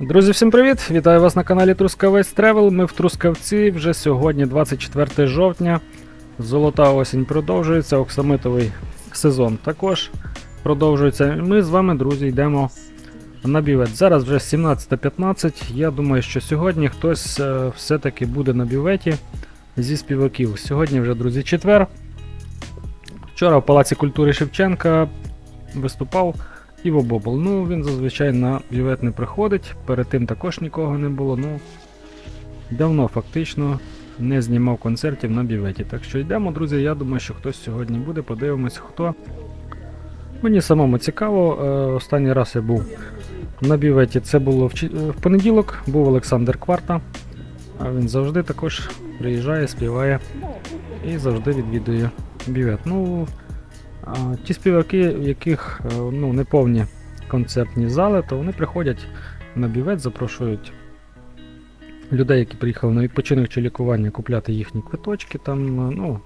Друзі, всім привіт! Вітаю вас на каналі Трускавець Тревел. Ми в Трускавці вже сьогодні, 24 жовтня. Золота осінь продовжується, оксамитовий сезон також продовжується. Ми з вами, друзі, йдемо на бівет. Зараз вже 17.15. Я думаю, що сьогодні хтось е, все-таки буде на бюветі зі співаків. Сьогодні вже, друзі, четвер. Вчора в Палаці культури Шевченка виступав Іво Бобл. Ну, він зазвичай на бювет не приходить. Перед тим також нікого не було. Ну, давно фактично не знімав концертів на бюветі. Так що йдемо, друзі. Я думаю, що хтось сьогодні буде. Подивимось, хто. Мені самому цікаво. Е, Останній раз я був на бюветі. Це було е, в понеділок, був Олександр Кварта. А він завжди також приїжджає, співає і завжди відвідує бювет. Ну, ті співаки, в яких е, ну, не повні концертні зали, то вони приходять на бювет, запрошують людей, які приїхали на відпочинок чи лікування, купляти їхні квиточки. Там, е, ну,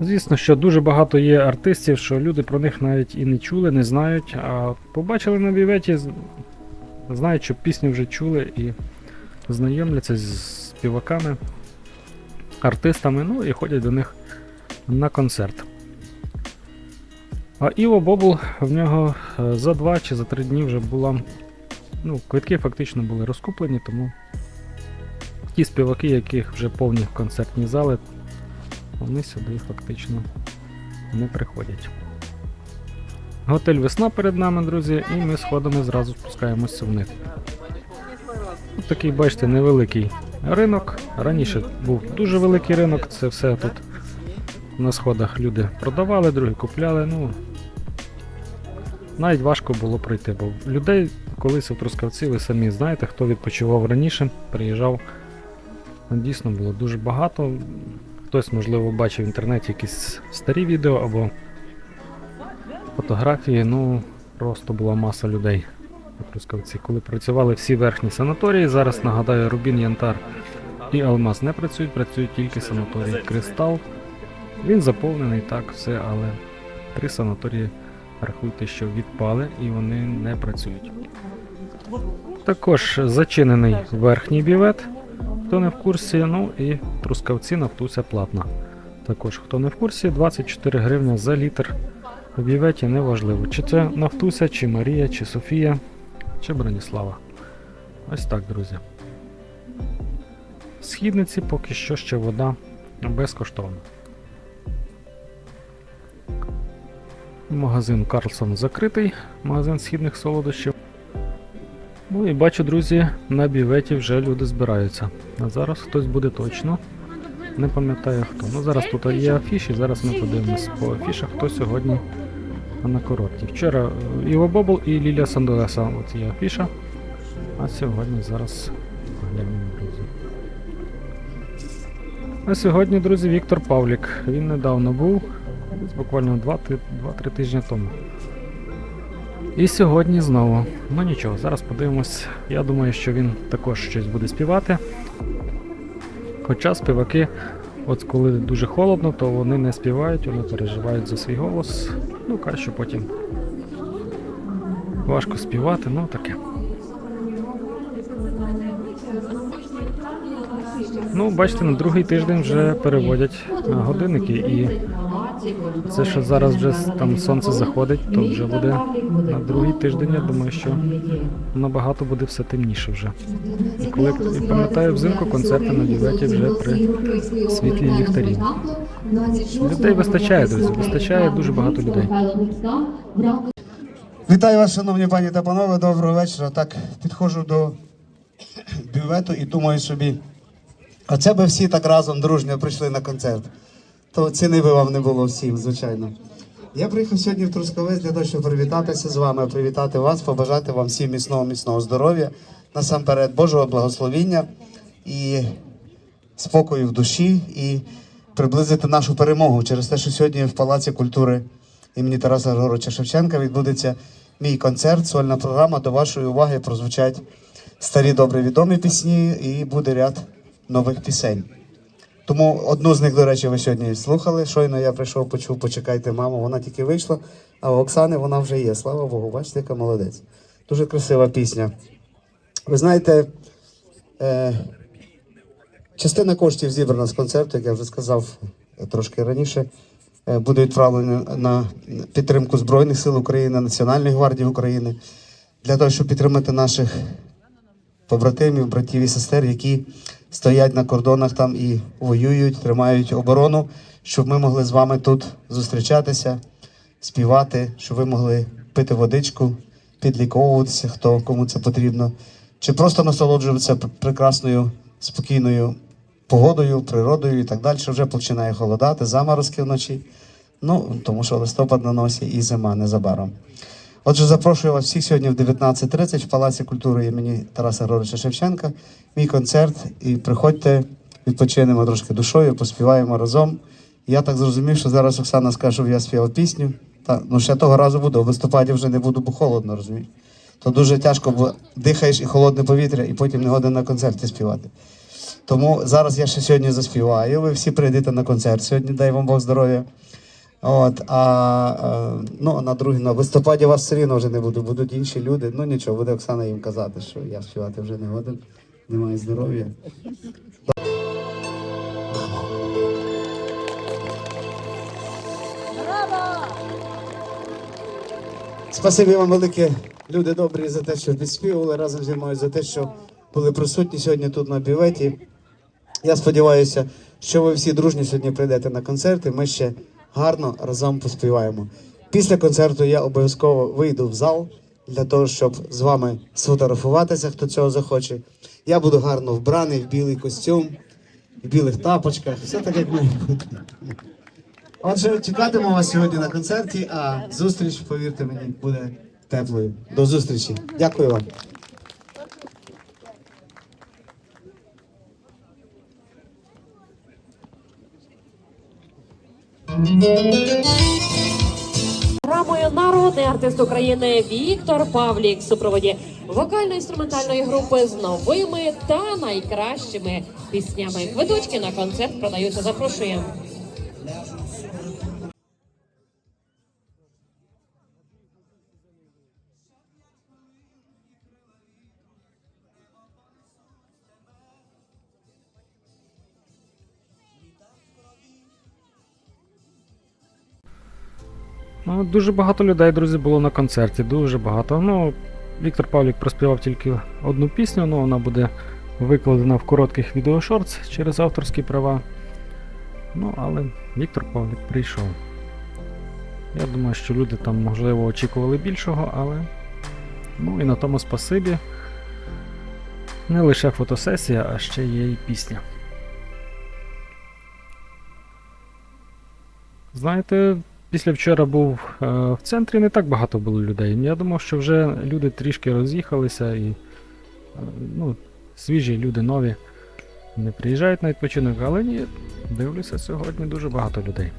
звісно, що дуже багато є артистів, що люди про них навіть і не чули, не знають, а побачили на бюветі, з- знають, що пісню вже чули і знайомляться з співаками, артистами, ну і ходять до них на концерт. А Іво Бобл в нього е, за два чи за три дні вже була. Ну, квитки фактично були розкуплені, тому ті співаки, яких вже повні концертні зали, вони сюди фактично не приходять. Готель Весна перед нами, друзі, і ми сходами зразу спускаємося вниз. Ось такий, бачите, невеликий ринок. Раніше був дуже великий ринок, це все тут на сходах люди продавали, другі купляли. Ну, навіть важко було пройти, бо людей колись у Трускавці, ви самі знаєте, хто відпочивав раніше, приїжджав. ну, Дійсно було дуже багато. Хтось, можливо, бачив в інтернеті якісь старі відео або фотографії. Ну, просто була маса людей у Трускавці. Коли працювали всі верхні санаторії, зараз нагадаю, Рубін, Янтар і Алмаз не працюють, працюють тільки санаторій Кристал. Він заповнений так, все, але три санаторії рахуйте, що відпали і вони не працюють. Також зачинений верхній бівет, хто не в курсі, ну і трускавці Нафтуся платна. Також, хто не в курсі, 24 гривні за літр в бюветі неважливо. Чи це Нафтуся, чи Марія, чи Софія, чи Броніслава. Ось так, друзі. В східниці поки що ще вода безкоштовна. Магазин Карлсон закритий, магазин східних солодощів. Ну і бачу, друзі, на біветі вже люди збираються. А зараз хтось буде точно. Не пам'ятаю хто. Ну зараз тут є афіші, зараз ми подивимось по афішах, хто сьогодні на курорті. Вчора е, Іво Бобл і Лілія Сандолеса, от є афіша. А сьогодні зараз глянемо, друзі. А сьогодні, друзі, Віктор Павлік. Він недавно був, десь буквально 2-3 тижні тому. І сьогодні знову. Ну нічого, зараз подивимось. Я думаю, що він також щось буде співати. Хоча співаки, от коли дуже холодно, то вони не співають, вони переживають за свій голос. Ну, що потім важко співати, ну таке. Ну, бачите, на другий тиждень вже переводять годинники і це, що зараз вже там сонце заходить, то вже буде на другий тиждень, я думаю, що набагато буде все темніше вже. І коли і пам'ятаю, взимку концерти на бюветі вже при світлі ліхтарів. Людей вистачає, друзі, вистачає дуже багато людей. Вітаю вас, шановні пані та панове, доброго вечора. Так, підходжу до бювету і думаю собі, оце би всі так разом дружньо прийшли на концерт. То ціни би вам не було всім, звичайно. Я приїхав сьогодні в Трускавець для того, щоб привітатися з вами, привітати вас, побажати вам всім міцного, міцного здоров'я, насамперед Божого благословіння і спокою в душі, і приблизити нашу перемогу через те, що сьогодні в Палаці культури імені Тараса Григоровича Шевченка відбудеться мій концерт, сольна програма. До вашої уваги прозвучать старі добре відомі пісні і буде ряд нових пісень. Тому одну з них, до речі, ви сьогодні слухали. Щойно я прийшов, почув, почекайте, маму, вона тільки вийшла, а у Оксани вона вже є. Слава Богу, бачите, яка молодець. Дуже красива пісня. Ви знаєте, е, частина коштів зібрана з концерту, як я вже сказав трошки раніше, е, буде відправлена на підтримку Збройних сил України, Національної гвардії України для того, щоб підтримати наших побратимів, братів і сестер, які стоять на кордонах там і воюють, тримають оборону, щоб ми могли з вами тут зустрічатися, співати, щоб ви могли пити водичку, підліковуватися, хто кому це потрібно, чи просто насолоджуватися прекрасною спокійною погодою, природою і так далі. Вже починає холодати, заморозки вночі. Ну, тому що листопад на носі і зима незабаром. Отже, запрошую вас всіх сьогодні в 19.30 в Палаці культури імені Тараса Григоровича Шевченка. Мій концерт. І приходьте, відпочинемо трошки душою, поспіваємо разом. Я так зрозумів, що зараз Оксана скаже, щоб я співав пісню. Та, ну ще того разу буду. В листопаді вже не буду, бо холодно, розумієш. То дуже тяжко, бо дихаєш і холодне повітря, і потім не годин на концерті співати. Тому зараз я ще сьогодні заспіваю. Ви всі прийдете на концерт сьогодні, дай вам Бог здоров'я. От, а е, ну, на другий, на листопаді вас все рівно вже не буду, будуть інші люди. Ну нічого, буде Оксана їм казати, що я співати вже не годен, немає здоров'я. Спасибі вам велике, люди добрі, за те, що відспівували разом зі мною, за те, що були присутні сьогодні тут на бюветі. Я сподіваюся, що ви всі дружні сьогодні прийдете на концерт, і ми ще гарно разом поспіваємо. Після концерту я обов'язково вийду в зал для того, щоб з вами сфотографуватися, хто цього захоче. Я буду гарно вбраний в білий костюм, в білих тапочках, все так, як має бути. Отже, чекатиму вас сьогодні на концерті, а зустріч, повірте мені, буде теплою. До зустрічі. Дякую вам. Програмою народний артист України Віктор Павлік супроводі вокально-інструментальної групи з новими та найкращими піснями. Квиточки на концерт продаються. Запрошуємо. Ну, дуже багато людей, друзі, було на концерті, дуже багато. Ну, Віктор Павлік проспівав тільки одну пісню, але вона буде викладена в коротких відеошортс через авторські права. Ну, але Віктор Павлік прийшов. Я думаю, що люди там, можливо, очікували більшого, але. Ну і на тому спасибі. Не лише фотосесія, а ще є і пісня. Знаєте, після вчора був е, в центрі, не так багато було людей. Я думав, що вже люди трішки роз'їхалися і е, ну, свіжі люди нові не приїжджають на відпочинок, але ні, дивлюся, сьогодні дуже багато людей.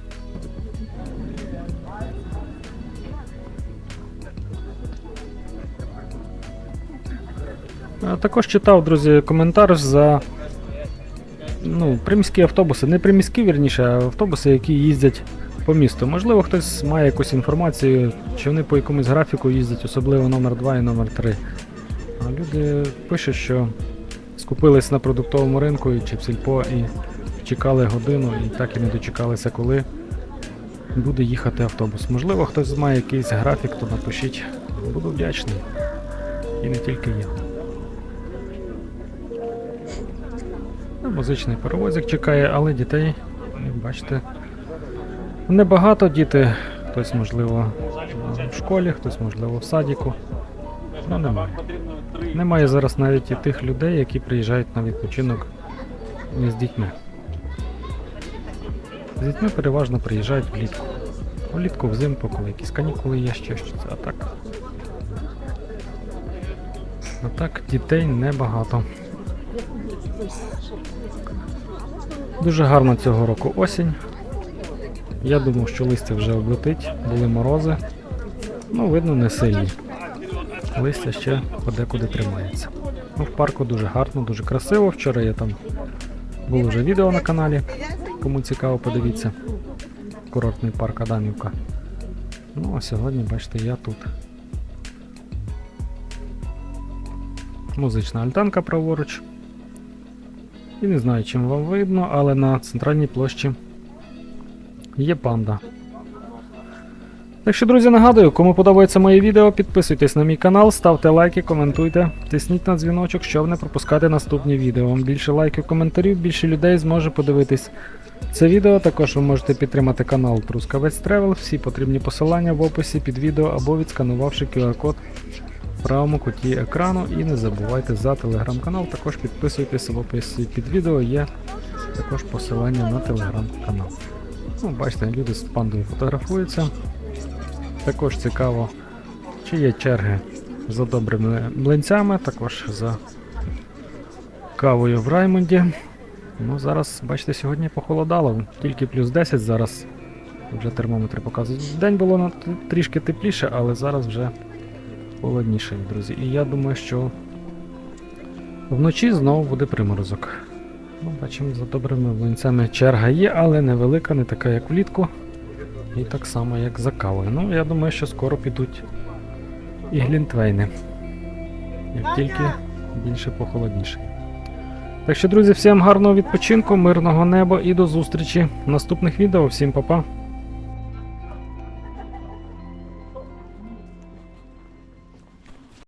Також читав, друзі, коментар за ну, приміські автобуси. Не приміські, вірніше, а автобуси, які їздять по місту. Можливо, хтось має якусь інформацію, чи вони по якомусь графіку їздять, особливо номер 2 і номер 3. А люди пишуть, що скупились на продуктовому ринку чи в і чекали годину і так і не дочекалися, коли буде їхати автобус. Можливо, хтось має якийсь графік, то напишіть. Буду вдячний. І не тільки я. Ну, Музичний паровозик чекає, але дітей, як бачите, небагато діти. Хтось, можливо, в школі, хтось, можливо, в садіку. Ну, немає. Немає зараз навіть і тих людей, які приїжджають на відпочинок з дітьми. З дітьми переважно приїжджають влітку. Влітку, взимку, коли якісь канікули є ще щось, а так. А так дітей небагато. Дуже гарно цього року осінь. Я думав, що листя вже облетить, були морози. Ну, видно, не сильні. Листя ще подекуди тримається. Ну, в парку дуже гарно, дуже красиво. Вчора я там було вже відео на каналі. Кому цікаво, подивіться. Курортний парк Адамівка. Ну, а сьогодні, бачите, я тут. музична альтанка праворуч. І не знаю, чим вам видно, але на центральній площі є панда. Так що, друзі, нагадую, кому подобається моє відео, підписуйтесь на мій канал, ставте лайки, коментуйте, тисніть на дзвіночок, щоб не пропускати наступні відео. Більше лайків, коментарів, більше людей зможе подивитись це відео. Також ви можете підтримати канал Трускавець Тревел. Всі потрібні посилання в описі під відео або відсканувавши QR-код в правому куті екрану. І не забувайте за телеграм-канал. Також підписуйтесь в описі під відео. Є також посилання на телеграм-канал. Ну, бачите, люди з пандою фотографуються. Також цікаво, чи є черги за добрими млинцями, також за кавою в Раймонді. Ну, зараз, бачите, сьогодні похолодало, тільки плюс 10 зараз. Вже термометри показують. День було трішки тепліше, але зараз вже холодніше, друзі. І я думаю, що вночі знову буде приморозок. Ну, бачимо, за добрими млинцями черга є, але невелика, не така, як влітку. І так само, як за кавою. Ну, я думаю, що скоро підуть і глінтвейни. Як тільки більше похолодніше. Так що, друзі, всім гарного відпочинку, мирного неба і до зустрічі в наступних відео. Всім па-па!